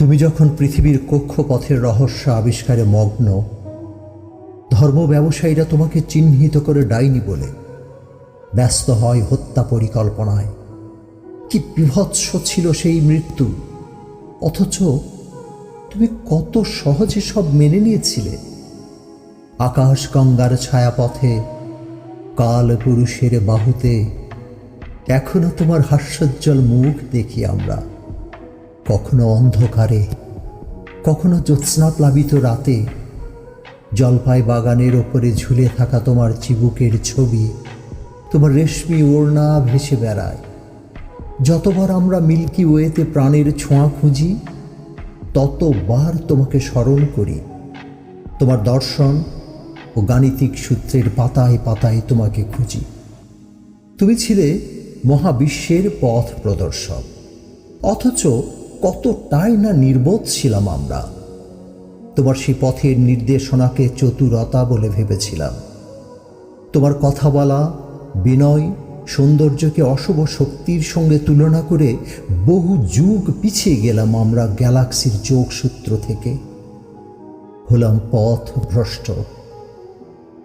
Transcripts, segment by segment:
তুমি যখন পৃথিবীর কক্ষপথের রহস্য আবিষ্কারে মগ্ন, ধর্ম ব্যবসায়ীরা তোমাকে চিহ্নিত করে ডাইনি বলে। ব্যস্ত হয় হত্যা পরিকল্পনায়। কি বিভৎস ছিল সেই মৃত্যু। অথচ তুমি কত সহজে সব মেনে নিয়েছিলে। আকাশ গঙ্গার ছায়াপথে কাল পুরুষের বাহুতে, এখনও তোমার হাস্যোজ্জ্বল মুখ দেখি আমরা। কখনো অন্ধকারে, কখনো জ্যোৎস্না প্লাবিত রাতে জলপাই বাগানের ওপরে ঝুলে থাকা তোমার চিবুকের ছবি, তোমার রেশমি ওড়না ভেসে বেড়ায়। যতবার আমরা মিল্কি ওয়েতে প্রাণের ছোঁয়া খুঁজি, ততবার তোমাকে স্মরণ করি। তোমার দর্শন ও গাণিতিক সূত্রের পাতায় পাতায় তোমাকে খুঁজি। তুমি ছিলে মহাবিশ্বের পথ প্রদর্শক, অথচ কতটাই না নির্বোধ ছিলাম আমরা। তোমার সেই পথের নির্দেশনাকে চতুরতা বলে ভেবেছিলাম। তোমার কথা বলা, বিনয়, সৌন্দর্যকে অশুভ শক্তির সঙ্গে তুলনা করে বহু যুগ পিছিয়ে গেলাম আমরা গ্যালাক্সির যোগসূত্র থেকে। হলাম পথ ভ্রষ্ট।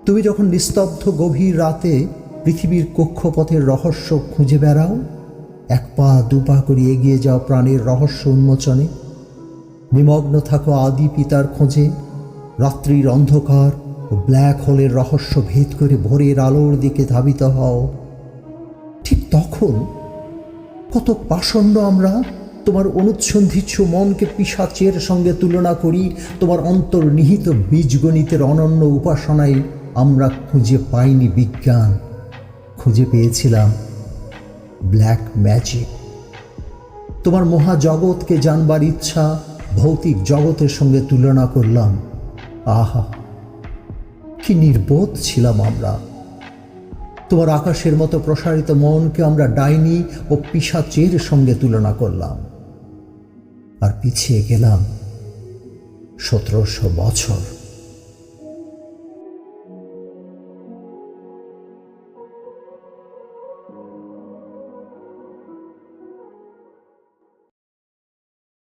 তুমি যখন নিস্তব্ধ গভীর রাতে পৃথিবীর কক্ষপথের রহস্য খুঁজে বেড়াও এক পা দুপা করে এগিয়ে যাও প্রাণের রহস্য উন্মোচনে। নিমগ্ন থাকো আদি পিতার খোঁজে রাত্রির অন্ধকার ও ব্ল্যাক হোলের রহস্য ভেদ করে ভোরের আলোর দিকে ধাবিত হও। ঠিক তখন কত পাষণ্ড আমরা তোমার অনুচ্ছন্ধিচ্ছ মনকে পিসাচের সঙ্গে তুলনা করি, তোমার অন্তর্নিহিত বীজগণিতের অনন্য উপাসনায় আমরা খুঁজে পাইনি বিজ্ঞান। খুঁজে পেয়েছিলাম ব্ল্যাক ম্যাজিক তোমার মহাজগৎকে জানবার ইচ্ছা ভৌতিক জগতের সঙ্গে তুলনা করলাম। আহা, কি নির্বোধ ছিলাম আমরা। তোমার আকাশের মতো প্রসারিত মনকে আমরা ডাইনি ও পিসাচের সঙ্গে তুলনা করলাম। আর পিছিয়ে গেলাম সতেরোশো বছর।